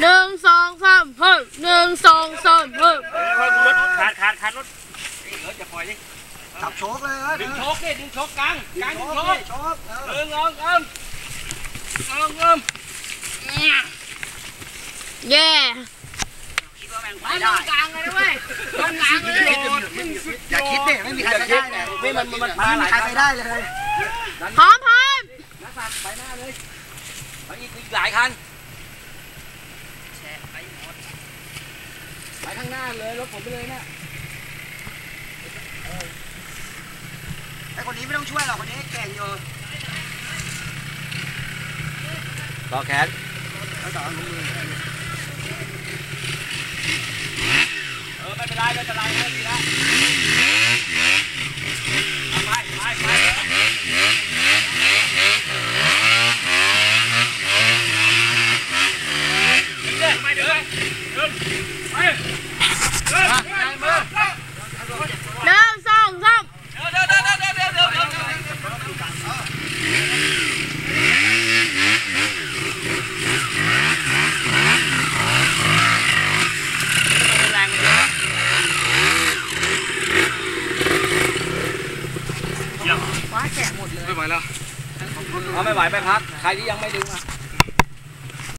หนึ่งสองสามเฮ้ยหนึ่งสองสามเฮ้ยรถขาดขาดขาดรถจะปล่อยดิจับโชกเลยดึงโชกดิดึงโชกกลางกลางดึงโชกโชกเอิงเอิงเอิงเอิงเอิงเย่ไม่ได้กลางเลยด้วยกลางกลางเลยอย่าคิดดิไม่มีใครไปได้เลยไม่มันมันมันมีใครไปได้เลยพร้อมพร้อม ไปหน้าเลยอีกอีก หลายคันไปข้างหน้าเลยรถผมไปเลยนะไอ้คนนี้ไม่ต้องช่วยหรอกคนนี้เก่งอยู่ต่อแขนแล้วต่อมือเออไม่เป็นไรไม่เป็นไรไม่ดีแล้วไปไปไป ไปเดี๋ยวไปเดินเดินมือหนึ่งสองสามเดี๋ยวเดี๋ยวเดี๋ยวเดี๋ยวเดี๋ยวเดี๋ยวเดี๋ยวฟ้าแกะหมดเลยไม่ไหวแล้วเอาไม่ไหวไปพักใครที่ยังไม่ดึงอะ